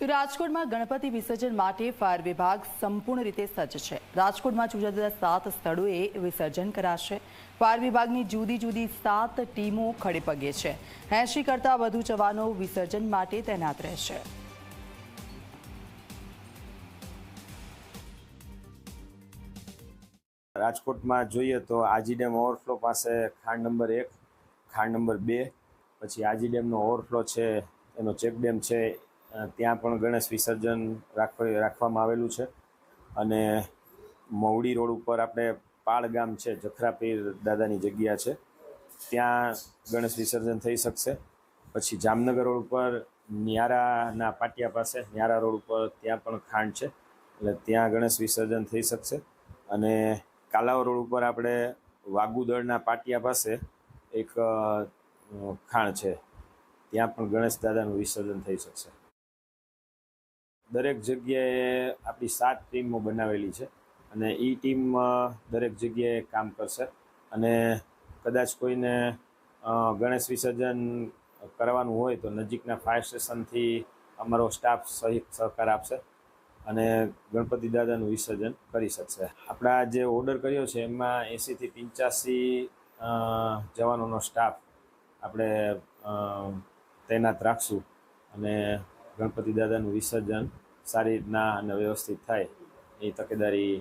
તો રાજકોટમાં ગણપતિ વિસર્જન માટે ફાયર વિભાગ સંપૂર્ણ રીતે સજ્જ છે. રાજકોટમાં જુદા જુદા સાત સ્થળોએ વિસર્જન કરાશે. ફાયર વિભાગની જુદી જુદી સાત ટીમો ખડે પગે છે. એંશી કરતાં વધુ જવાનો વિસર્જન માટે તૈનાત રહેશે. રાજકોટમાં જોઈએ તો આજી ડેમ ઓવરફ્લો પાસે ખાંડ નંબર એક, ખાંડ નંબર બે, પછી આજી ડેમનો ઓવરફ્લો છે, એનો ચેક ડેમ છે ત્યાં પણ ગણેશ વિસર્જન રાખવા, રાખવામાં આવેલું છે. અને મવડી રોડ ઉપર આપણે પાળ ગામ છે, જખરાપીર દાદાની જગ્યા છે. ત્યાં ગણેશ વિસર્જન થઈ શકશે. પછી જામનગર રોડ ઉપર ન્યારાના પાટિયા પાસે, ન્યારા રોડ ઉપર ત્યાં પણ ખાંડ છે. એટલે ત્યાં ગણેશ વિસર્જન થઈ શકશે. અને કાલાવ રોડ ઉપર આપણે વાગુદળના પાટિયા પાસે એક ખાણ છે. ત્યાં પણ ગણેશ દાદાનું વિસર્જન થઈ શકશે. દરેક જગ્યાએ આપણી સાત ટીમો બનાવેલી છે અને એ ટીમ દરેક જગ્યાએ કામ કરશે. અને કદાચ કોઈને ગણેશ વિસર્જન કરવાનું હોય તો નજીકના ફાયર સ્ટેશનથી અમારો સ્ટાફ સહિત સહકાર આપશે અને ગણપતિ દાદાનું વિસર્જન કરી શકશે. આપણા જે ઓર્ડર કર્યો છે એમાં એંસીથી પંચ્યાસી જવાનોનો સ્ટાફ આપણે તૈનાત રાખશું અને ગણપતિ દાદાનું વિસર્જન સારી રીતના અને વ્યવસ્થિત થાય એ તકેદારી